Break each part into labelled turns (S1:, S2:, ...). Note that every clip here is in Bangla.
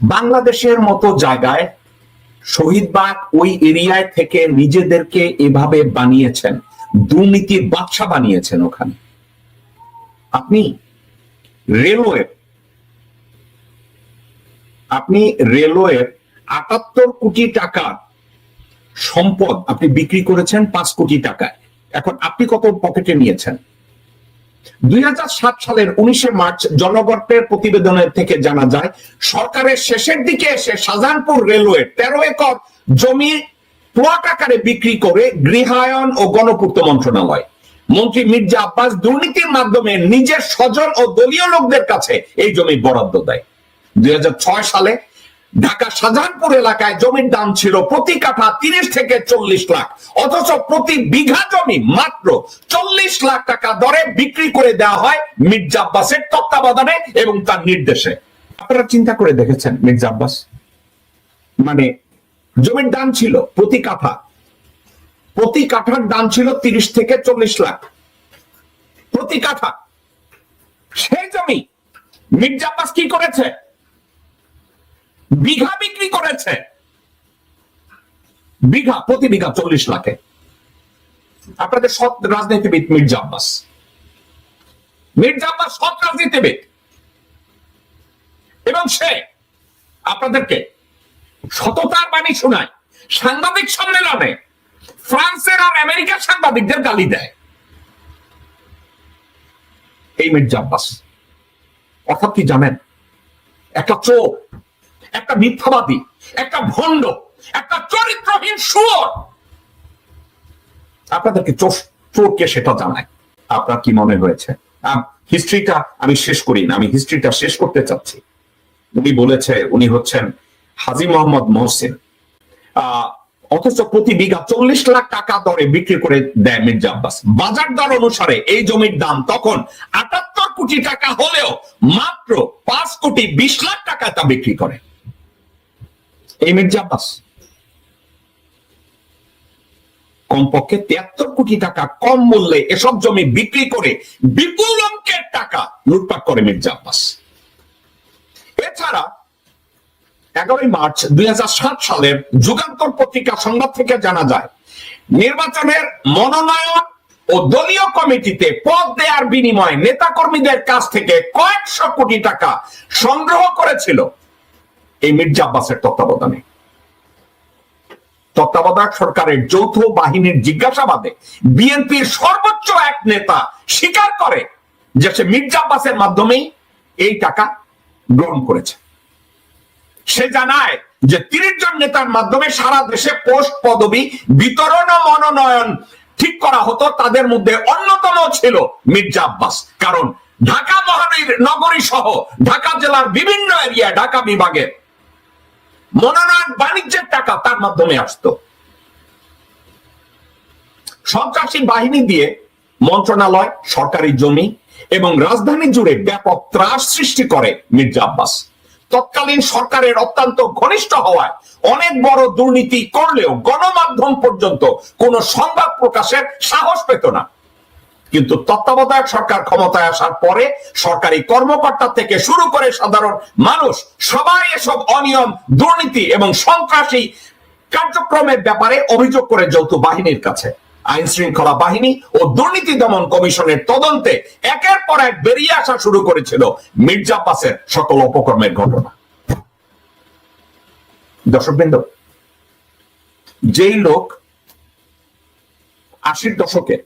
S1: বাংলাদেশের মতো জায়গায় শহীদবাগ ওই এরিয়ায় থেকে নিজেদেরকে এভাবে বানিয়েছেন, দুর্নীতির বাদশা বানিয়েছেন ওখানে। আপনি রেলওয়ে, আপনি রেলওয়ের আটাত্তর কোটি টাকার সম্পদ আপনি বিক্রি করেছেন পাঁচ কোটি টাকায়। এখন আপনি কত পকেটে নিয়েছেন? দুই সালের উনিশে মার্চ জনগণের প্রতিবেদনের থেকে জানা যায়, সরকারের শেষের দিকে এসে শাহজাহানপুর রেলওয়ে তেরো একর জমি প্লট আকারে বিক্রি করে গৃহায়ন ও গণপূর্ত মন্ত্রণালয়। মন্ত্রী মির্জা আব্বাস দুর্নীতির মাধ্যমে নিজের স্বজন ও দলীয় লোকদের কাছে এই জমি বরাদ্দ দেয়। দুই হাজার ছয় সালে ঢাকা শাহজাহানপুর এলাকায় জমির দাম ছিল প্রতি কাঠা তিরিশ থেকে চল্লিশ লাখ। অথচ প্রতি বিঘা জমি মাত্র চল্লিশ লাখ টাকা দরে বিক্রি করে দেওয়া হয় মির্জা আব্বাসের তত্ত্বাবধানে এবং তার নির্দেশে। আপনারা চিন্তা করে দেখেছেন মির্জা আব্বাস? মানে জমির দাম ছিল প্রতি কাঠা, প্রতি কাঠার দাম ছিল তিরিশ থেকে চল্লিশ লাখ। প্রতি কাঠা, সেই জমি মির্জা আব্বাস কি করেছে? বিঘা বিক্রি করেছে। বিঘা, প্রতি বিঘা চল্লিশ লাখে। আপনাদের সৎ রাজনীতিবিদ মির্জা আব্বাস মির্জা আব্বাস সৎ রাজনীতিবিদ। এবং সে আপনাদেরকে সততার বাণী শোনায়, সাংবাদিক সম্মেলনে ফ্রান্সের আর আমেরিকার সাংবাদিকদের গালি দেয়। এই মির্জা আব্বাস অর্থাৎ কি জানেন? একটা চোর একটা মিথ্যাবাদী, একটা ভণ্ড, একটা চরিত্রহীন সুর আপনাদেরকে চোর চোরকে সেটা জানায় আপনার কি মনে হয়েছে? হিস্ট্রিটা আমি শেষ করি না, আমি হিস্ট্রিটা শেষ করতে চাচ্ছি। উনি বলেছে, উনি হচ্ছেন হাজি মোহাম্মদ মহসিন। অথচ প্রতি বিঘা চল্লিশ লাখ টাকা দরে বিক্রি করে দেয় মির্জা আব্বাস। বাজার দর অনুসারে এই জমির দাম তখন আটাত্তর কোটি টাকা হলেও মাত্র পাঁচ কোটি বিশ লাখ টাকা তা বিক্রি করে। মির্জা আব্বাস কমপক্ষে তিয়াত্তর কোটি টাকা কম মূল্যে এসব জমি বিক্রি করে বিপুল অঙ্কের টাকা লুটপাট করে মির্জা আব্বাস। এছাড়া এগারোই মার্চ দুই সালের যুগান্তর পত্রিকা সংবাদ থেকে জানা যায়, নির্বাচনের মনোনয়ন ও দলীয় কমিটিতে পদ দেওয়ার বিনিময়ে নেতাকর্মীদের কাছ থেকে কয়েকশো কোটি টাকা সংগ্রহ করেছিল। এই মির্জা আব্বাসের তত্ত্বাবধানে। তত্ত্বাবধায়ক সরকারের যৌথ বাহিনীর জিজ্ঞাসাবাদে বিএনপির সর্বোচ্চ এক নেতা স্বীকার করে যে সে মির্জা আব্বাসের মাধ্যমেই এই টাকা গ্রহণ করেছে। সে জানায় যে তিরিশ জন নেতার মাধ্যমে সারা দেশে পোস্ট পদবি বিতরণ ও মনোনয়ন ঠিক করা হতো, তাদের মধ্যে অন্যতম ছিল মির্জা আব্বাস কারণ ঢাকা মহানগরী নগরী সহ ঢাকা জেলার বিভিন্ন এরিয়া ঢাকা বিভাগের মনোনয়ন বাণিজ্যের টাকা তার মাধ্যমে আসতো। সন্ত্রাসী বাহিনী দিয়ে মন্ত্রণালয়, সরকারি জমি এবং রাজধানী জুড়ে ব্যাপক ত্রাস সৃষ্টি করে মির্জা আব্বাস। তৎকালীন সরকারের অত্যন্ত ঘনিষ্ঠ হওয়ায় অনেক বড় দুর্নীতি করলেও গণমাধ্যম পর্যন্ত কোন সংবাদ প্রকাশের সাহস পেত না। কিন্তু তত্ত্বাবধায়ক সরকার ক্ষমতায় আসার পরে সরকারি কর্মকর্তা থেকে শুরু করে সাধারণ মানুষ সবাই এসব অনিয়ম, দুর্নীতি এবং সন্ত্রাসী কার্যক্রমের ব্যাপারে অভিযোগ করে যৌথ বাহিনীর কাছে। আইন শৃঙ্খলা বাহিনী ও দুর্নীতি দমন কমিশনের তদন্তে একের পর এক বেরিয়ে আসা শুরু করেছিল মির্জা পাসের সকল অপকর্মের ঘটনা। দর্শকবৃন্দ, যেই লোক আশির দশকে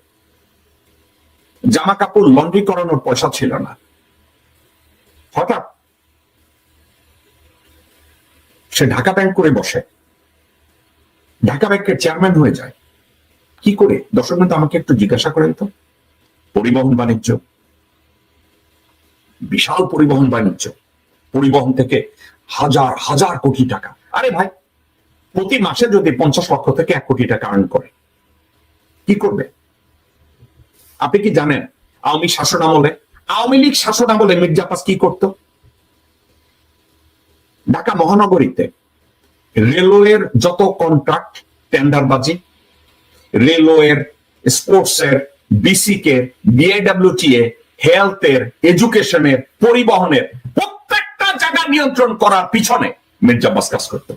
S1: জামা কাপড় লন্ড্রি করানোর পয়সা ছিল না। হঠাৎ সে ঢাকা ব্যাংক করে বসে। ঢাকা ব্যাংকের চেয়ারম্যান হয়ে যায়। কি করে? দর্শক বন্ধু, আমাকে একটু জিজ্ঞাসা করেন তো। পরিবহন বাণিজ্য। বিশাল পরিবহন বাণিজ্য। পরিবহন থেকে হাজার হাজার কোটি টাকা। আরে ভাই, প্রতি মাসে যদি পঞ্চাশ লক্ষ থেকে এক কোটি টাকা আর্ন করে, কি করবে? আপনি কি জানেন আওয়ামী শাসন আমলে, আওয়ামী লীগ শাসন আমলে মির্জা আব্বাস কি করত? ঢাকা মহানগরীতে রেলওয়ের যত কন্ট্রাক্ট টেন্ডারবাজি রেলওয়ের স্পোর্টসের বিসিকে বিএডব্লিউটিএ হেলথের এডুকেশনের পরিবহনের প্রত্যেকটা জায়গা নিয়ন্ত্রণ করার পিছনে মির্জা আব্বাস কাজ করত।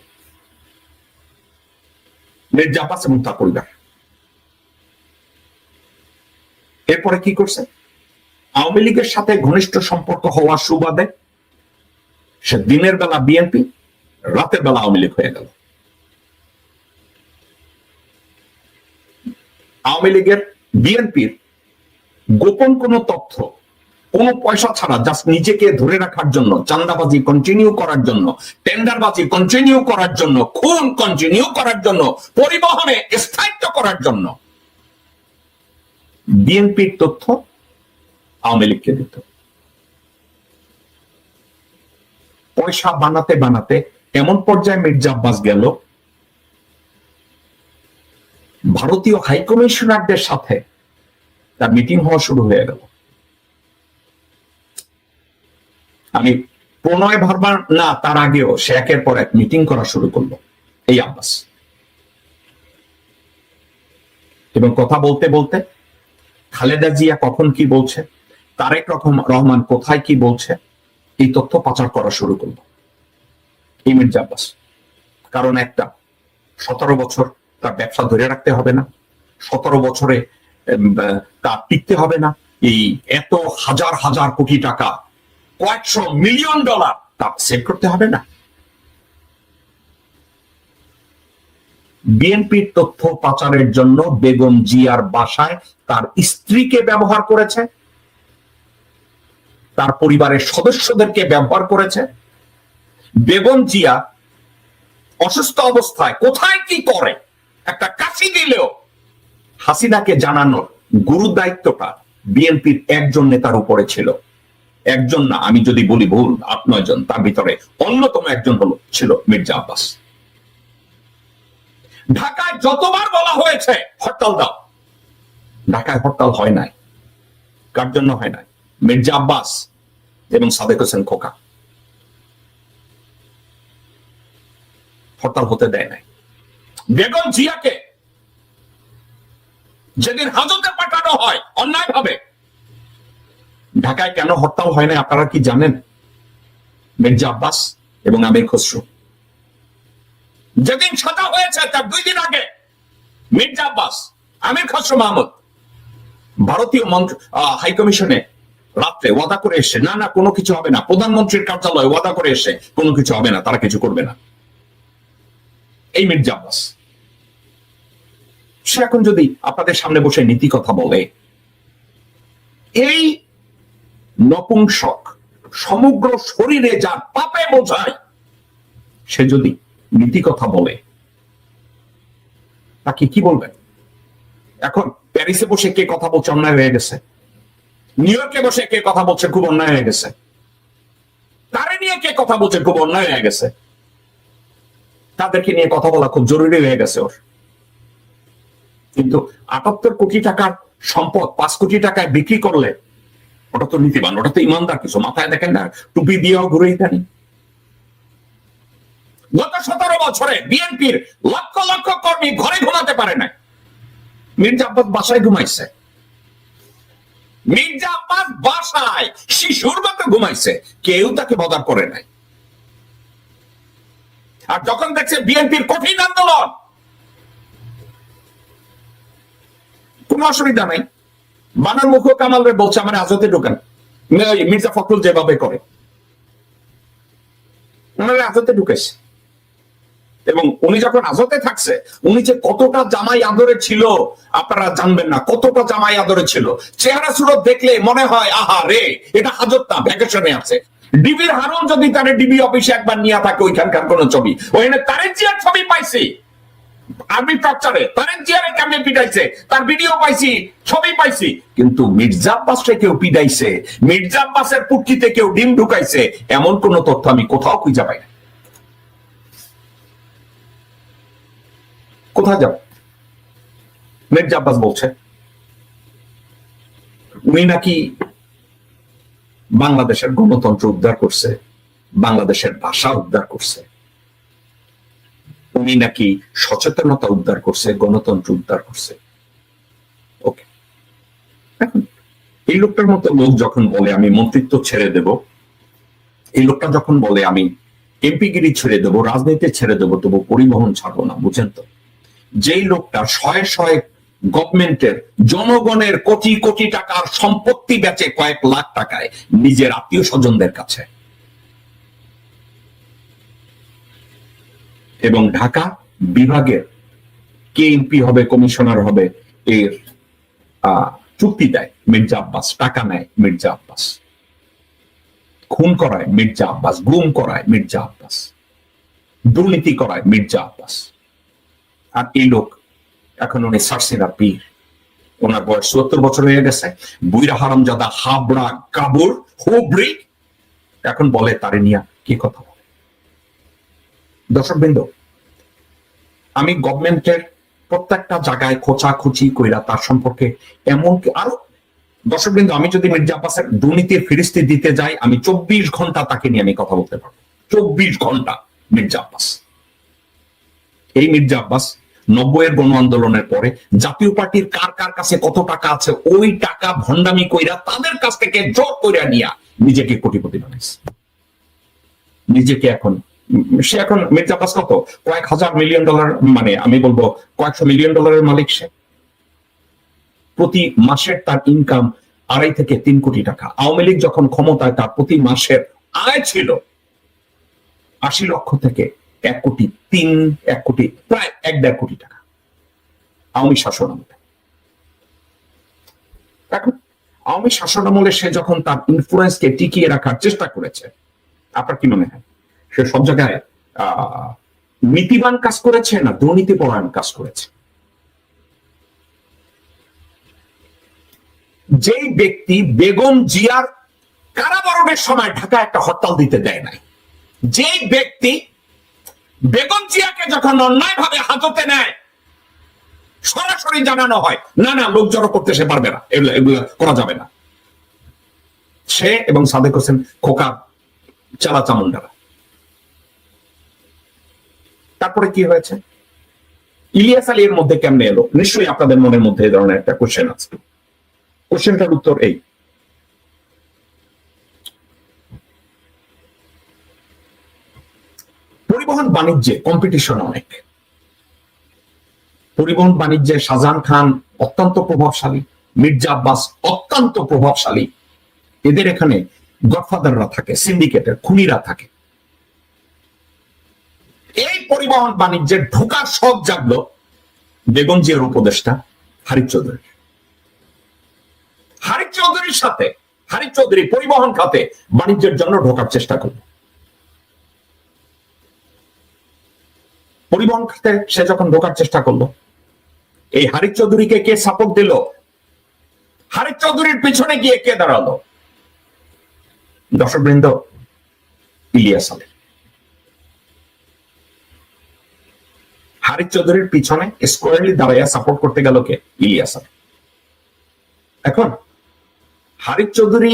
S1: মির্জা আব্বাস এবং তার এরপরে কি করছে? আওয়ামী লীগের সাথে ঘনিষ্ঠ সম্পর্ক হওয়ার সুবাদে সে দিনের বেলা বিএনপি, রাতের বেলা আওয়ামী লীগ হয়ে গেল। আওয়ামী লীগের বিএনপির গোপন কোন তথ্য, কোন পয়সা ছাড়া জাস্ট নিজেকে ধরে রাখার জন্য, চান্দাবাজি কন্টিনিউ করার জন্য টেন্ডারবাজি কন্টিনিউ করার জন্য, খুন কন্টিনিউ করার জন্য, পরিবহনে স্থায়িত্ব করার জন্য বিএনপির তথ্য আওয়ামী লীগকে দিত। পয়সা বানাতে বানাতে এমন পর্যায়ে মির্জা আব্বাস গেল। ভারতীয় হাইকমিশনারদের সাথে তার মিটিং হওয়া শুরু হয়ে গেল। আমি প্রণয় ভারবার না, তার আগেও সে একের পর এক মিটিং করা শুরু করল, এই আব্বাস। এবং কথা বলতে বলতে খালেদা জিয়া কখন কি বলছে? তারেক রহমান কোথায় কি বলছে? এই তথ্য পাচার করা শুরু করল। এই মির্জা আব্বাস কারণ একটা, সতেরো বছর তার ব্যবসা ধরে রাখতে হবে না। সতেরো বছরে তার টিকতে হবে না। এই এত হাজার হাজার কোটি টাকা, কয়েকশো মিলিয়ন ডলার তা সেভ করতে হবে না। বিএনপির তথ্য পাচারের জন্য বেগম জিয়ার বাসায় তার স্ত্রীকে ব্যবহার করেছে, তার পরিবারের সদস্যদেরকে ব্যবহার করেছে। বেগম জিয়া অসুস্থ অবস্থায় কোথায় কি করে? একটা কাশি দিলেও হাসিনাকে জানানোর গুরু দায়িত্বটা বিএনপির একজন নেতার উপরে ছিল। একজন না, আমি যদি বলি ভুল, আট, নয় জন, তার ভিতরে অন্যতম একজন হলো, ছিল মির্জা আব্বাস। ঢাকায় যতবার বলা হয়েছে, হরতাল দাও। ঢাকায় হরতাল হয় নাই। কার জন্য হয় নাই? মির্জা আব্বাস এবং সাদেক হোসেন খোকা। হরতাল হতে দেয় নাই। বেগম জিয়াকে যেদিন হাজতে পাঠানো হয় অন্যায় ভাবে ঢাকায় কেন হরতাল হয় না আপনারা কি জানেন? মির্জা আব্বাস এবং আমির খসরু। যেদিন সাজা হয়েছে, তার দুই দিন আগে, মির্জা আব্বাস, আমির খসরু মাহমুদ, ভারতীয় হাইকমিশনে রাত্রে ওয়াদা করে এসে না না, কোনো কিছু হবে না। প্রধানমন্ত্রীর কার্যালয়ে ওয়াদা করে এসে কোনো কিছু হবে না, তারা কিছু করবে না। এই মির্জা আব্বাস। সে এখন যদি আপনাদের সামনে বসে নীতি কথা বলে, এই নপুংসক সমগ্র শরীরে যা পাপে বোঝায়, সে যদি নীতি কথা বলে। তাকে কি বলবেন? এখন প্যারিসে বসে কে কথা বলছে অন্যায় হয়ে গেছে। নিউ ইয়র্কে বসে কে কথা বলছে খুব অন্যায় হয়ে গেছে। তারে নিয়ে কে কথা বলছে খুব অন্যায় হয়ে গেছে। তাদেরকে নিয়ে কথা বলা খুব জরুরি হয়ে গেছে ওর। কিন্তু আটাত্তর কোটি টাকার সম্পদ, পাঁচ কোটি টাকায় বিক্রি করলে, ওটা তো নীতিবান, ওটা তো ইমানদার কিছু। মাথায় দেখেন না, টুপি দিয়েও ঘুরে জানি গত সতেরো বছরে বিএনপির লক্ষ লক্ষ কর্মী ঘরে ঘুমাতে পারে না মির্জা আব্বাস বাসায় ঘুমাইছে। মির্জা আব্বাস বাসায় শিশুর মতো ঘুমাইছে। কেউ তাকে বদার করে নাই। আর যখন দেখছে বিএনপির কঠিন আন্দোলন, কোনো অসুবিধা নাই। বানার মুখ কামাল রে বলছে, আমার আজতে ঢোকান। মির্জা ফখরুল যেভাবে করে। আজতে ঢুকেছে। এবং উনি যখন আজতে থাকছে, উনি যে কতটা জামাই আদরে ছিল, আপনারা জানবেন না, কতটা জামাই আদরে ছিল। চেহারা সুরত দেখলে মনে হয়, আহা রে, এটা হাজত না ভ্যাকেশনে আছে। ডিবির হারুন যদি তার ডিবি অফিসে একবার নিয়ে থাকে, ওইখানকার কোন ছবি। ওইখানে তারের জিয়ার ছবি পাইছি। আর্মি টর্চারে, তারেক কেমনে পিটাইছে? তার ভিডিও পাইছি, ছবি পাইছি। কিন্তু মির্জা কেউ পিটাইছে, মির্জা আব্বাসের পুটকিতে কেউ ডিম ঢুকাইছে, এমন কোন তথ্য আমি কোথাও খুঁজে পাই না কোথায় যাব? মির্জা আব্বাস বলছে। উনি নাকি বাংলাদেশের গণতন্ত্র উদ্ধার করছে, বাংলাদেশের ভাষা উদ্ধার করছে। উনি নাকি সচেতনতা উদ্ধার করছে, গণতন্ত্র উদ্ধার করছে। ওকে এই লোকটার মতো লোক যখন বলে, আমি মন্ত্রিত্ব ছেড়ে দেব, এই লোকটা যখন বলে, আমি এমপিগিরি ছেড়ে দেবো, রাজনীতি ছেড়ে দেবো, তবু পরিবহন ছাড়বো না, বুঝেন তো। যেই লোকটা শয়ে শয়ে গভর্নমেন্টের জনগণের কোটি কোটি টাকার সম্পত্তি বেচে কয়েক লাখ টাকায় নিজের আত্মীয় স্বজনদের কাছে। এবং ঢাকা বিভাগের কে এমপি হবে, কমিশনার হবে, এর চুক্তি দেয় মির্জা আব্বাস, টাকা নেয় মির্জা আব্বাস। খুন করায় মির্জা আব্বাস, গুম করায় মির্জা আব্বাস। দুর্নীতি করায় মির্জা আব্বাস। আর এই লোক, এখন উনি সারসিনা পীর। ওনার বয়স সত্তর বছর হয়ে গেছে। বুইরা হারামজাদা হাবড়া কাবুর হুবড়ি। এখন বলে তারে নিয়া কি কথা বলে। দর্শক বৃন্দ আমি গভর্নমেন্টের প্রত্যেকটা জায়গায় খোঁচাখুচি কইরা তার সম্পর্কে এমন কি- আরও দর্শক বৃন্দ আমি যদি মির্জা আব্বাসের দুর্নীতির ফিরিস্তি দিতে যাই, আমি চব্বিশ ঘণ্টা তাকে নিয়ে আমি কথা বলতে পারব। চব্বিশ ঘণ্টা মির্জা আব্বাস। এই মির্জা আব্বাস নব্বইয়ের গণ আন্দোলনের পরে জাতীয় পার্টির কার কার কাছে কত টাকা আছে, ওই টাকা ভণ্ডামি কইরা তাদের কাছ থেকে জোর কইরা নিয়া নিজেকে কোটিপতি বানাইছে। নিজেকে এখন, সে এখন মির্জা আব্বাস কত? কয়েক হাজার মিলিয়ন ডলার মানে আমি বলব কয়েকশো মিলিয়ন ডলারের মালিক সে। প্রতি মাসের তার ইনকাম আড়াই থেকে তিন কোটি টাকা। আওয়ামী লীগ যখন ক্ষমতায়, তার প্রতি মাসের আয় ছিল আশি লক্ষ থেকে এক কোটি তিন, এক কোটি, প্রায় এক দেড় কোটি টাকা। আওয়ামী শাসন আমলে। এখন আওয়ামী শাসন আমলে সে যখন তার ইনফ্লুয়েন্সকে টিকিয়ে রাখার চেষ্টা করেছে, আপনার কি মনে হয়? সে সব জায়গায় নীতিবান কাজ করেছে না দুর্নীতি পরায়ণ কাজ করেছে? যেই ব্যক্তি বেগম জিয়ার কারাবরণের সময় ঢাকা একটা হরতাল দিতে দেয় নাই, যেই ব্যক্তি বেগম জিয়াকে যখন অন্যায় ভাবে হাজতে নেয়, সরাসরি জানানো হয়, না না, লোক জড়ো করতে সে পারবে না, এগুলো এগুলো করা যাবে না। সে এবং সাদেক হোসেন খোকা চালা চামুন্ডারা তারপরে কি হয়েছে? ইলিয়াস আলী এর মধ্যে কেমনে এলো? নিশ্চয়ই আপনাদের মনের মধ্যে এই ধরনের একটা কোশ্চেন আছে। কোশ্চেনটার উত্তর এই। পরিবহন বাণিজ্যে কম্পিটিশন অনেক। পরিবহন বাণিজ্যে শাহজাহান খান অত্যন্ত প্রভাবশালী, মির্জা আব্বাস অত্যন্ত প্রভাবশালী। এদের এখানে গডফাদাররা থাকে সিন্ডিকেটের খুনিরা থাকে। এই পরিবহন বাণিজ্যের ঢোকার সব জাগলো বেগম জিয়ার উপদেষ্টা হারিফ চৌধুরী। হারিফ চৌধুরীর সাথে হারিফ চৌধুরী পরিবহন খাতে বাণিজ্যের জন্য ঢোকার চেষ্টা করল। পরিবহন খাতে সে যখন ঢোকার চেষ্টা করল, এই হারিফ চৌধুরীকে কে সাপোর্ট দিল? হারিফ চৌধুরীর পিছনে গিয়ে কে দাঁড়াল? দর্শকবৃন্দ, ইলিয়াস আলী। হারিফ চৌধুরীর পিছনে স্কোয়ারলি দাঁড়াইয়া সাপোর্ট করতে গেল কে? ইলিয়াস আলী। এখন হারিফ চৌধুরী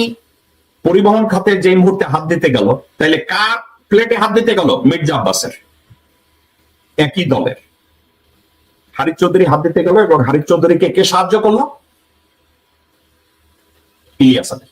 S1: পরিবহন খাতে যে মুহূর্তে হাত দিতে গেল তাহলে কার প্লেটে হাত দিতে গেল? মির্জা আব্বাসের। একই দলের। হারিফ চৌধুরী হাত দিতে গেল এবং হারিফ চৌধুরীকে কে সাহায্য করল? ইলিয়াস আলী